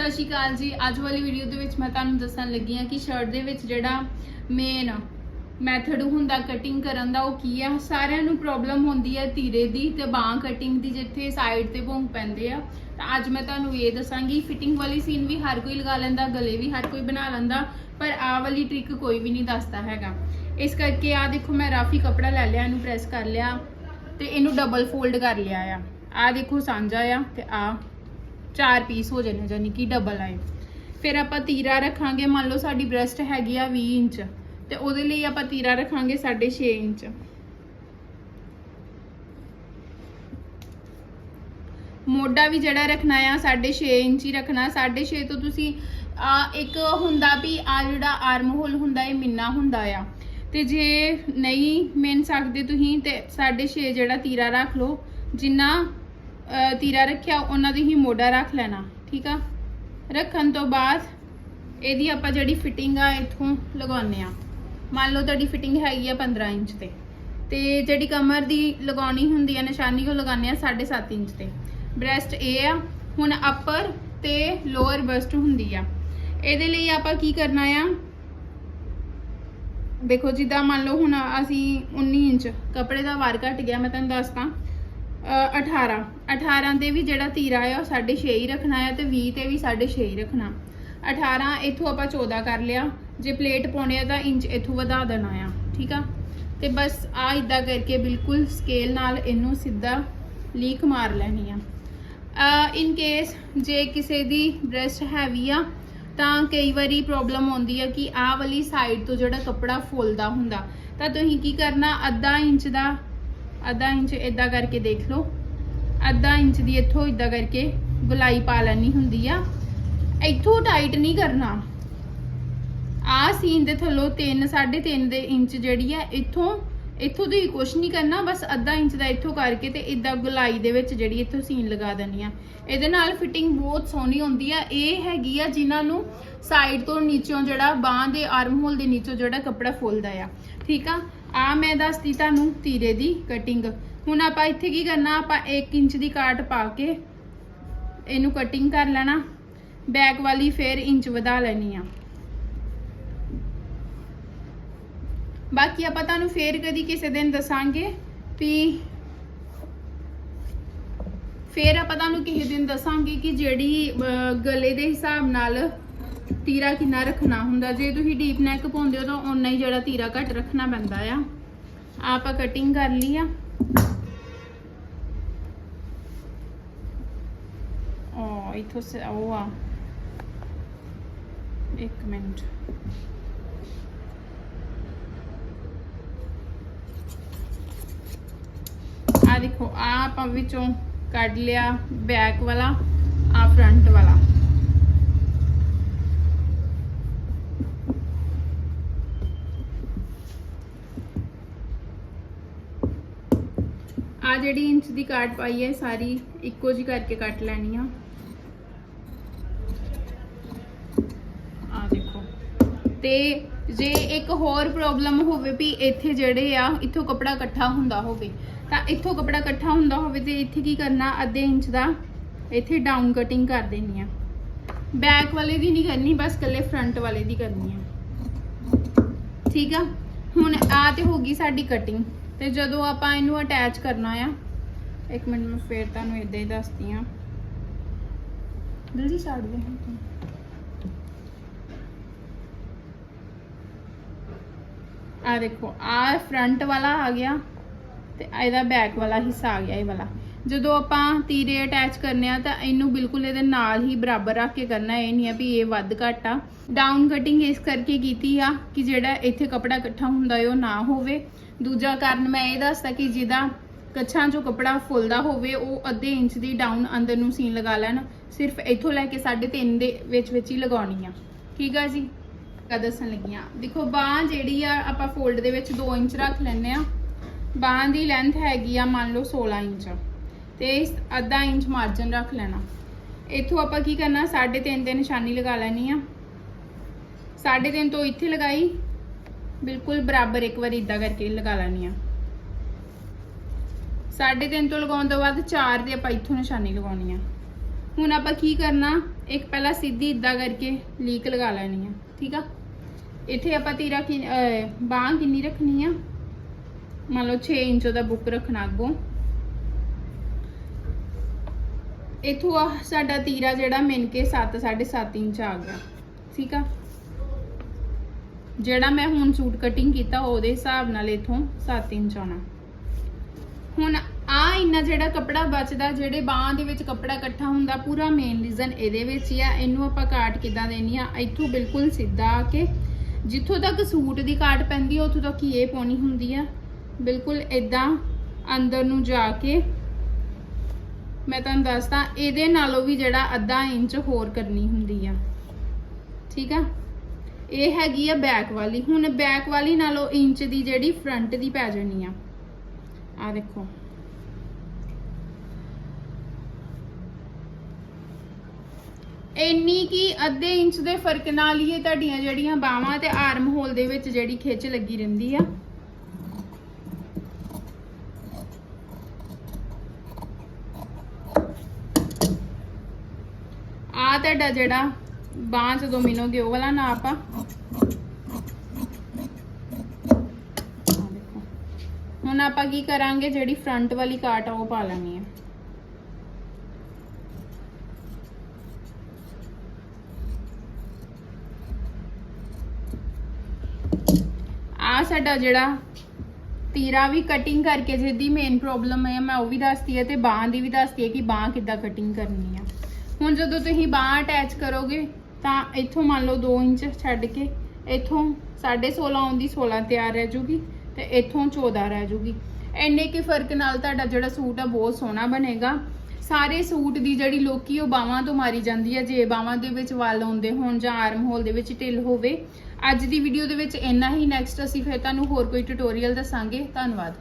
ਸਤਿ ਸ਼੍ਰੀ ਅਕਾਲ ਜੀ। ਅੱਜ ਵਾਲੀ ਵੀਡੀਓ ਦੇ ਵਿੱਚ ਮੈਂ ਤੁਹਾਨੂੰ ਦੱਸਣ ਲੱਗੀ ਹਾਂ ਕਿ ਸ਼ਰਟ ਦੇ ਵਿੱਚ ਜਿਹੜਾ ਮੇਨ ਮੈਥਡ ਹੁੰਦਾ ਕਟਿੰਗ ਕਰਨ ਦਾ ਉਹ ਕੀ ਆ। ਸਾਰਿਆਂ ਨੂੰ ਪ੍ਰੋਬਲਮ ਹੁੰਦੀ ਹੈ ਧੀਰੇ ਦੀ ਤੇ ਬਾਹ ਕਟਿੰਗ ਦੀ, ਜਿੱਥੇ ਸਾਈਡ ਤੇ ਭੌਂਕ ਪੈਂਦੇ ਆ। ਤਾਂ ਅੱਜ ਮੈਂ ਤੁਹਾਨੂੰ ਇਹ ਦੱਸਾਂਗੀ ਫਿਟਿੰਗ ਵਾਲੀ ਸੀਨ ਵੀ ਹਰ ਕੋਈ ਲਗਾ ਲੈਂਦਾ, ਗਲੇ ਵੀ ਹਰ ਕੋਈ ਬਣਾ ਲੈਂਦਾ, ਪਰ ਆਹ ਵਾਲੀ ਟ੍ਰਿਕ ਕੋਈ ਵੀ ਨਹੀਂ ਦੱਸਦਾ ਹੈਗਾ। ਇਸ ਕਰਕੇ ਆ ਦੇਖੋ, ਮੈਂ ਰਾਫੀ ਕਪੜਾ ਲੈ ਲਿਆ, ਇਹਨੂੰ ਪ੍ਰੈਸ ਕਰ ਲਿਆ ਤੇ ਇਹਨੂੰ ਡਬਲ ਫੋਲਡ ਕਰ ਲਿਆ ਆ। ਆ ਦੇਖੋ, ਸਾਂਝਾ ਆ ਤੇ ਆ ਚਾਰ ਪੀਸ ਹੋ ਜਾਣੇ ਜਾਨੀ ਕਿ ਡਬਲ ਆਏ ਫਿਰ ਆਪਾਂ ਤੀਰਾ ਰੱਖਾਂਗੇ, ਮੰਨ ਲਓ ਸਾਡੀ ਬ੍ਰੈਸਟ ਹੈਗੀ ਆ 20 ਇੰਚ, ਤੇ ਉਹਦੇ ਲਈ ਆਪਾਂ ਤੀਰਾ ਰੱਖਾਂਗੇ 6.5 ਇੰਚ। ਮੋਢਾ ਵੀ ਜਿਹੜਾ ਰੱਖਣਾ ਆ 6.5 ਇੰਚ ਹੀ ਰੱਖਣਾ। 6.5 ਤੋਂ ਤੁਸੀਂ, ਆ, ਇੱਕ ਹੁੰਦਾ ਵੀ ਆ ਜਿਹੜਾ ਆਰਮ ਹੋਲ ਹੁੰਦਾ, ਇਹ ਮਿੰਨਾ ਹੁੰਦਾ ਆ। ਤੇ ਜੇ ਨਹੀਂ ਮਿਣ ਸਕਦੇ ਤੁਸੀਂ, ਤੇ 6.5 ਜਿਹੜਾ ਤੀਰਾ ਰੱਖ ਲਓ, ਜਿੰਨਾ ਤੀਰਾ ਰੱਖਿਆ, ਉਹਨਾਂ ਦੀ ਹੀ ਮੋਢਾ ਰੱਖ ਲੈਣਾ, ਠੀਕ ਆ? ਰੱਖਣ ਤੋਂ ਬਾਅਦ ਇਹਦੀ ਆਪਾਂ ਜਿਹੜੀ ਫਿਟਿੰਗ ਆ, ਇੱਥੋਂ ਲਗਾਉਣੇ ਆ ਮੰਨ ਲਓ ਤੁਹਾਡੀ ਫਿਟਿੰਗ ਹੈਗੀ ਆ 15 ਇੰਚ ਤੇ। ਤੇ ਜਿਹੜੀ ਕਮਰ ਦੀ ਲਗਾਉਣੀ ਹੁੰਦੀ ਆ, ਨਿਸ਼ਾਨੀ ਉਹ ਲਗਾਉਂਦੇ ਆ 7.5 ਇੰਚ ਤੇ। ਬ੍ਰੈਸਟ ਇਹ ਆ, ਹੁਣ ਅਪਰ ਤੇ ਲੋਅਰ ਬ੍ਰੈਸਟ ਹੁੰਦੀ ਆ। ਇਹਦੇ ਲਈ ਆਪਾਂ ਕੀ ਕਰਨਾ ਆ? ਦੇਖੋ, ਜਿੱਦਾਂ ਮੰਨ ਲਓ ਹੁਣ ਅਸੀਂ 19 ਇੰਚ, ਕੱਪੜੇ ਦਾ ਵਾਰ ਘਟ ਗਿਆ, ਮੈਂ ਤੁਹਾਨੂੰ ਦੱਸਦਾ। 18 18 ਤੇ ਵੀ ਜਿਹੜਾ ਤੀਰਾ ਆ, ਉਹ 6.5 ਹੀ ਰੱਖਣਾ ਆ ਤੇ 20 ਤੇ ਵੀ 6.5 ਹੀ ਰੱਖਣਾ। 18 ਇੱਥੋਂ ਆਪਾਂ 14 ਕਰ ਲਿਆ। ਜੇ ਪਲੇਟ ਪਾਉਣੇ ਆ ਤਾਂ ਇੰਚ ਇੱਥੋਂ ਵਧਾ ਦੇਣਾ ਆ, ਠੀਕ ਆ? ਤੇ ਬਸ ਆ ਇਦਾਂ ਕਰਕੇ ਬਿਲਕੁਲ ਸਕੇਲ ਨਾਲ ਇਹਨੂੰ ਸਿੱਧਾ ਲੀਕ ਮਾਰ ਲੈਣੀ ਆ। ਇਨ ਕੇਸ ਜੇ ਕਿਸੇ ਦੀ ਬ੍ਰੈਸਟ ਹੈਵੀ ਆ, ਤਾਂ ਕਈ ਵਾਰੀ ਪ੍ਰੋਬਲਮ ਆਉਂਦੀ ਆ ਕਿ ਆਹ ਵਾਲੀ ਸਾਈਡ ਤੋਂ ਜਿਹੜਾ ਕੱਪੜਾ ਫੁੱਲਦਾ ਹੁੰਦਾ। ਤਾਂ ਤੁਸੀਂ ਕੀ ਕਰਨਾ, ਅੱਧਾ ਇੰਚ ਦਾ ਅੱਧਾ ਇੰਚ ਇਦਾਂ ਕਰਕੇ ਦੇਖ ਲਓ। ਅੱਧਾ ਇੰਚ ਦੀ ਇੱਥੋਂ ਇਦਾਂ ਕਰਕੇ ਗੁਲਾਈ ਪਾ ਲੈਣੀ ਹੁੰਦੀ ਆ। ਇੱਥੋਂ ਟਾਈਟ ਨਹੀਂ ਕਰਨਾ। ਆ ਸੀਨ ਦੇ ਥੱਲੋਂ 3 3.5 ਦੇ ਇੰਚ ਜਿਹੜੀ ਆ, ਇੱਥੋਂ ਇੱਥੋਂ ਦੀ ਕੁਝ ਨਹੀਂ ਕਰਨਾ, ਬਸ ਅੱਧਾ ਇੰਚ ਦਾ ਇੱਥੋਂ ਕਰਕੇ ਤੇ ਇਦਾਂ ਗੁਲਾਈ ਦੇ ਵਿੱਚ ਜਿਹੜੀ ਇੱਥੋਂ ਸੀਨ ਲਗਾ ਦੇਣੀ ਆ। ਇਹਦੇ ਨਾਲ ਫਿਟਿੰਗ ਬਹੁਤ ਸੋਹਣੀ ਹੁੰਦੀ ਆ। ਇਹ ਹੈਗੀ ਆ ਜਿਨ੍ਹਾਂ ਨੂੰ ਸਾਈਡ ਤੋਂ ਨੀਚੋਂ ਜਿਹੜਾ ਬਾਹ ਦੇ ਆਰਮ ਹੋਲ ਦੇ ਨੀਚੋਂ ਜਿਹੜਾ ਕੱਪੜਾ ਫੁੱਲਦਾ ਆ। ਠੀਕ ਆ? ਆ ਮੈਂ ਦੱਸਦੀ ਤੁਹਾਨੂੰ ਤੀਰੇ ਦੀ ਕਟਿੰਗ ਹੁਣ ਆਪਾਂ ਇੱਥੇ ਕੀ ਕਰਨਾ ਆਪਾਂ 1 ਇੰਚ ਦੀ ਕਾਟ ਪਾ ਕੇ ਇਹਨੂੰ ਕਟਿੰਗ ਕਰ ਲੈਣਾ। ਬੈਕ ਵਾਲੀ ਫੇਰ ਇੰਚ ਵਧਾ ਲੈਣੀ ਆ। ਬਾਕੀ ਆਪਾਂ ਤੁਹਾਨੂੰ ਫੇਰ ਕਦੀ ਕਿਸੇ ਦਿਨ ਦੱਸਾਂਗੇ ਵੀ ਫੇਰ ਆਪਾਂ ਤੁਹਾਨੂੰ ਕਿਸੇ ਦਿਨ ਦੱਸਾਂਗੇ ਕਿ ਜਿਹੜੀ ਅਹ, ਗਲੇ ਦੇ ਹਿਸਾਬ ਨਾਲ ਤੀਰਾ ਕਿੰਨਾ ਰੱਖਣਾ ਹੁੰਦਾ? ਜੇ ਤੁਸੀਂ ਡੀਪ ਨੈਕ ਪਾਉਂਦੇ ਹੋ ਤਾਂ ਓਨਾ ਹੀ ਜਿਹੜਾ ਤੀਰਾ ਘੱਟ ਰੱਖਣਾ ਪੈਂਦਾ ਆ। ਆਪਾਂ ਕਟਿੰਗ ਕਰ ਲਈ ਆ। ਉਹ ਇਥੋਂ ਸੇ ਉਹ ਆ। ਇੱਕ ਮਿੰਟ। ਆ ਦੇਖੋ ਆ ਆਪਾਂ ਵਿੱਚੋਂ ਕੱਢ ਲਿਆ ਬੈਕ ਵਾਲਾ ਆ ਫਰੰਟ ਵਾਲਾ। ਆ ਜਿਹੜੀ ਇੰਚ ਦੀ ਕਾਟ ਪਾਈ ਹੈ ਸਾਰੀ ਇੱਕੋ ਜੀ ਕਰਕੇ ਕੱਟ ਲੈਣੀ ਆ। ਆ ਦੇਖੋ। ਤੇ ਜੇ ਇੱਕ ਹੋਰ ਪ੍ਰੋਬਲਮ ਹੋਵੇ ਵੀ ਇੱਥੇ ਜਿਹੜੇ ਆ, ਇੱਥੋਂ ਕਪੜਾ ਇਕੱਠਾ ਹੁੰਦਾ ਹੋਵੇ, ਤਾਂ ਇੱਥੋਂ ਕਪੜਾ ਇਕੱਠਾ ਹੁੰਦਾ ਹੋਵੇ ਤੇ ਇੱਥੇ ਕੀ ਕਰਨਾ, ਅੱਧੇ ਇੰਚ ਦਾ ਇੱਥੇ ਡਾਊਨ ਕਟਿੰਗ ਕਰ ਦੇਣੀ ਆ। ਬੈਕ ਵਾਲੇ ਦੀ ਨਹੀਂ ਕਰਨੀ, ਬਸ ਕੱਲੇ ਫਰੰਟ ਵਾਲੇ ਦੀ ਕਰਨੀ ਆ। ਠੀਕ ਆ? ਹੁਣ ਆ ਤੇ ਹੋ ਗਈ ਸਾਡੀ ਕਟਿੰਗ ਤੇ ਜਦੋਂ ਆਪਾਂ ਇਹਨੂੰ ਅਟੈਚ ਕਰਨਾ ਆ, ਇੱਕ ਮਿੰਟ ਮੈਂ ਫੇਰ ਤੁਹਾਨੂੰ ਇਦਾਂ ਹੀ ਦੱਸਦੀ ਆ ਜਲਦੀ ਛੱਡ ਦੇ ਹੁਣ ਆ ਦੇਖੋ ਆ ਫਰੰਟ ਵਾਲਾ ਆ ਗਿਆ ਤੇ ਇਹਦਾ ਬੈਕ ਵਾਲਾ ਹਿੱਸਾ ਆ ਗਿਆ, ਇਹ ਵਾਲਾ। ਜਦੋਂ ਆਪਾਂ ਤੀਰੇ ਅਟੈਚ ਕਰਨੇ ਆ ਤਾਂ ਇਹਨੂੰ ਬਿਲਕੁਲ ਇਹਦੇ ਨਾਲ ਹੀ ਬਰਾਬਰ ਰੱਖ ਕੇ ਕਰਨਾ, ਇਹ ਨਹੀਂ ਆ ਵੀ ਇਹ ਵੱਧ ਘੱਟ ਆ। ਡਾਊਨ ਕਟਿੰਗ ਇਸ ਕਰਕੇ ਕੀਤੀ ਆ ਕਿ ਜਿਹੜਾ ਇੱਥੇ ਕਪੜਾ ਇਕੱਠਾ ਹੁੰਦਾ ਹੈ ਉਹ ਨਾ ਹੋਵੇ। ਦੂਜਾ ਕਾਰਨ ਮੈਂ ਇਹ ਦੱਸਦਾ ਕਿ ਜਿਹਦਾ ਕੱਛਾਂ ਚੋਂ ਕਪੜਾ ਫੁੱਲਦਾ ਹੋਵੇ, ਉਹ ਅੱਧੇ ਇੰਚ ਦੀ ਡਾਊਨ ਅੰਦਰ ਨੂੰ ਸੀਨ ਲਗਾ ਲੈਣ। ਸਿਰਫ ਇੱਥੋਂ ਲੈ ਕੇ 3.5 ਦੇ ਵਿੱਚ ਵਿੱਚ ਹੀ ਲਗਾਉਣੀ ਆ। ਠੀਕ ਆ ਜੀ? ਕਾ ਦੱਸਣ ਲੱਗੀਆਂ ਦੇਖੋ, ਬਾਹ ਜਿਹੜੀ ਆ, ਆਪਾਂ ਫੋਲਡ ਦੇ ਵਿੱਚ 2 ਇੰਚ ਰੱਖ ਲੈਣੇ ਆ। ਬਾਹ ਦੀ ਲੈਂਥ ਹੈਗੀ ਆ ਮੰਨ ਲਓ 16 ਇੰਚ। ਤੇ ਅੱਧਾ ਇੰਚ ਮਾਰਜਨ ਰੱਖ ਲੈਣਾ। ਇੱਥੋਂ ਆਪਾਂ ਕੀ ਕਰਨਾ? 3.5 ਤੇ ਨਿਸ਼ਾਨੀ ਲਗਾ ਲੈਣੀ ਆ। 3.5 ਤੋਂ ਇੱਥੇ ਲਗਾਈ। ਬਿਲਕੁਲ ਬਰਾਬਰ ਇੱਕ ਵਾਰ ਇਦਾਂ ਕਰਕੇ ਲਗਾ ਲੈਣੀ ਆ। 3.5 ਤੋਂ ਲਗਾਉਣ ਤੋਂ ਬਾਅਦ 4 ਦੇ ਆਪਾਂ ਇੱਥੋਂ ਨਿਸ਼ਾਨੀ ਲਗਾਉਣੀ ਆ। ਹੁਣ ਆਪਾਂ ਕੀ ਕਰਨਾ? ਇੱਕ ਪਹਿਲਾਂ ਸਿੱਧੀ ਇਦਾਂ ਕਰਕੇ ਲੀਕ ਲਗਾ ਲੈਣੀ ਆ। ਠੀਕ ਆ? ਇੱਥੇ ਆਪਾਂ ਤੀਰਾ ਕਿ ਬਾਹ ਕਿੰਨੀ ਰੱਖਣੀ ਆ? ਮੰਨ ਲਓ 6 ਇੰਚ ਦਾ ਬੁੱਕ ਰੱਖਣਾ ਅੱਗੋਂ। ਇਥੋਂ ਆ ਸਾਡਾ ਤੀਰਾ ਜਿਹੜਾ ਮਿਣ ਕੇ 7 7.5 ਇੰਚ ਆ ਗਿਆ। ਠੀਕ ਆ? ਜਿਹੜਾ ਮੈਂ ਹੁਣ ਸੂਟ ਕਟਿੰਗ ਕੀਤਾ, ਉਹਦੇ ਹਿਸਾਬ ਨਾਲ ਇਥੋਂ 7 ਇੰਚ ਆਉਣਾ। ਹੁਣ ਆ ਇੰਨਾ ਜਿਹੜਾ ਕੱਪੜਾ ਬਚਦਾ, ਜਿਹੜੇ ਬਾਹਾਂ ਦੇ ਵਿੱਚ ਕੱਪੜਾ ਇਕੱਠਾ ਹੁੰਦਾ, ਪੂਰਾ ਮੇਨ ਰੀਜ਼ਨ ਇਹਦੇ ਵਿੱਚ ਹੀ ਆ। ਇਹਨੂੰ ਆਪਾਂ ਕਾਟ ਕਿਦਾਂ ਦੇਣੀ ਆ? ਇੱਥੋਂ ਬਿਲਕੁਲ ਸਿੱਧਾ ਆ ਕੇ, ਜਿੱਥੋਂ ਤੱਕ ਸੂਟ ਦੀ ਕਾਟ ਪੈਂਦੀ ਆ, ਉੱਥੋਂ ਤੱਕ ਹੀ ਇਹ ਪਾਉਣੀ ਹੁੰਦੀ ਆ। ਬਿਲਕੁਲ ਇਦਾਂ ਅੰਦਰ ਨੂੰ ਜਾ ਕੇ ਮੈਂ ਤੁਹਾਨੂੰ ਦੱਸਦਾ, ਇਹਦੇ ਨਾਲੋਂ ਵੀ ਜਿਹੜਾ ਅੱਧਾ ਇੰਚ ਹੋਰ ਕਰਨੀ ਹੁੰਦੀ ਆ। ਠੀਕ ਆ? ਇਹ ਹੈਗੀ ਆ ਬੈਕ ਵਾਲੀ। ਹੁਣ ਬੈਕ ਵਾਲੀ ਨਾਲੋਂ ਇੰਚ ਦੀ ਜਿਹੜੀ ਫਰੰਟ ਦੀ ਪੈ ਜਾਣੀ ਆ। ਆ ਦੇਖੋ। ਇੰਨੀ ਕੀ ਅੱਧੇ ਇੰਚ ਦੇ ਫ਼ਰਕ ਨਾਲ ਹੀ ਇਹ ਤੁਹਾਡੀਆਂ ਜਿਹੜੀਆਂ ਬਾਹਾਂ ਤੇ ਆਰਮ ਹੋਲ ਦੇ ਵਿੱਚ ਜਿਹੜੀ ਖਿੱਚ ਲੱਗੀ ਰਹਿੰਦੀ ਆ ਆ ਤੁਹਾਡਾ ਜਿਹੜਾ ਬਾਂਹ ਜਦੋਂ ਮਿਨੋਗੇ ਉਹ ਵਾਲਾ ਨਾਪ ਆ ਹੁਣ ਆਪਾਂ ਕੀ ਕਰਾਂਗੇ, ਜਿਹੜੀ ਫਰੰਟ ਵਾਲੀ ਕਾਟ ਆ ਉਹ ਪਾ ਲੈਣੀ ਹੈ। ਆ ਸਾਡਾ ਜਿਹੜਾ ਤੀਰਾ ਵੀ ਕਟਿੰਗ ਕਰਕੇ ਜਿਹਦੀ ਮੇਨ ਪ੍ਰੋਬਲਮ ਹੈ ਮੈਂ ਉਹ ਵੀ ਦੱਸਤੀ ਹੈ ਤੇ ਬਾਹਾਂ ਦੀ ਵੀ ਦੱਸਤੀ ਹੈ ਕਿ ਬਾਹਾਂ ਕਿੱਦਾਂ ਕਟਿੰਗ ਕਰਨੀ ਆ। ਹੁਣ ਜਦੋਂ ਤੁਸੀਂ ਬਾਹਾਂ ਅਟੈਚ ਕਰੋਗੇ, ਤਾਂ ਇੱਥੋਂ ਮੰਨ ਲਓ 2 ਇੰਚ ਛੱਡ ਕੇ ਇੱਥੋਂ 16.5 ਆਉਂਦੀ 16 ਤਿਆਰ ਰਹਿ ਜੂਗੀ ਤੇ ਇੱਥੋਂ 14 ਰਹਿ ਜੂਗੀ। ਇੰਨੇ ਕੀ ਫ਼ਰਕ ਨਾਲ ਤੁਹਾਡਾ ਜਿਹੜਾ ਸੂਟ ਆ ਬਹੁਤ ਸੋਹਣਾ ਬਣੇਗਾ। ਸਾਰੇ ਸੂਟ ਦੀ ਜਿਹੜੀ ਲੋਕੀ ਉਹ ਬਾਹਾਂ ਤੋਂ ਮਾਰੀ ਜਾਂਦੀ ਹੈ ਜੇ ਬਾਹਾਂ ਦੇ ਵਿੱਚ ਵੱਲ ਆਉਂਦੇ ਹੋਣ ਜਾਂ ਆਰਮ ਹੋਲ ਦੇ ਵਿੱਚ ਢਿੱਲ ਹੋਵੇ, ਅੱਜ ਦੀ ਵੀਡੀਓ ਦੇ ਵਿੱਚ ਇੰਨਾ ਹੀ। ਨੈਕਸਟ ਅਸੀਂ ਫਿਰ ਤੁਹਾਨੂੰ ਹੋਰ ਕੋਈ ਟਿਊਟੋਰੀਅਲ ਦੱਸਾਂਗੇ। ਧੰਨਵਾਦ।